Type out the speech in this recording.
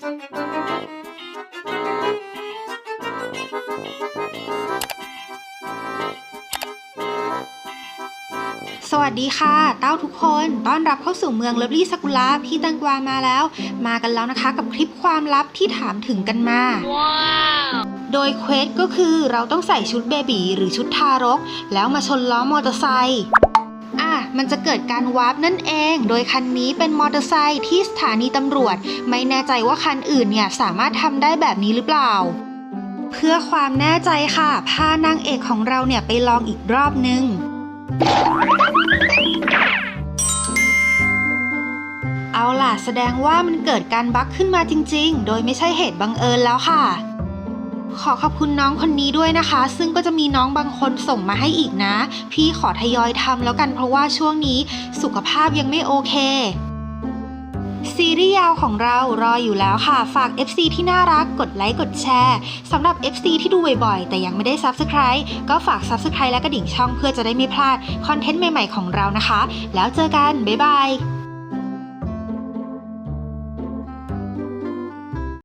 สวัสดีค่ะ เต้าทุกคน ต้อนรับเข้าสู่เมืองเลิฟลี่สกุลาพี่แตังกวามาแล้ว มากันแล้วนะคะกับคลิปความลับที่ถามถึงกันมา โดยเควสก็คือเราต้องใส่ชุดเบบีหรือชุดทารก แล้วมาชนล้อมอเตอร์ไซค์ อะมันจะเกิดการวาร์ปนั่นเอง โดยคันนี้เป็นมอเตอร์ไซค์ที่สถานีตำรวจ ไม่แน่ใจว่าคันอื่นเนี่ยสามารถทำได้แบบนี้หรือเปล่า เพื่อความแน่ใจค่ะ พานางเอกของเราเนี่ยไปลองอีกรอบนึงเอาล่ะ แสดงว่ามันเกิดการบั๊กขึ้นมาจริง ๆ โดยไม่ใช่เหตุบังเอิญแล้วค่ะ ขอขอบคุณน้องคนนี้ด้วยนะคะ ซึ่งก็จะมีน้องบางคนส่งมาให้อีกนะ พี่ขอทยอยทำแล้วกันเพราะว่าช่วงนี้สุขภาพยังไม่โอเคซีรีส์ยาวของเรารออยู่แล้วค่ะ ฝาก FC ที่น่ารักกดไลค์กดแชร์สำหรับ FC ที่ดูบ่อยๆ แต่ยังไม่ได้ Subscribe ก็ฝาก Subscribe และกระดิ่งช่องเพื่อจะได้ไม่พลาด คอนเทนต์ใหม่ๆของเรานะคะ แล้วเจอกัน บ๊ายบาย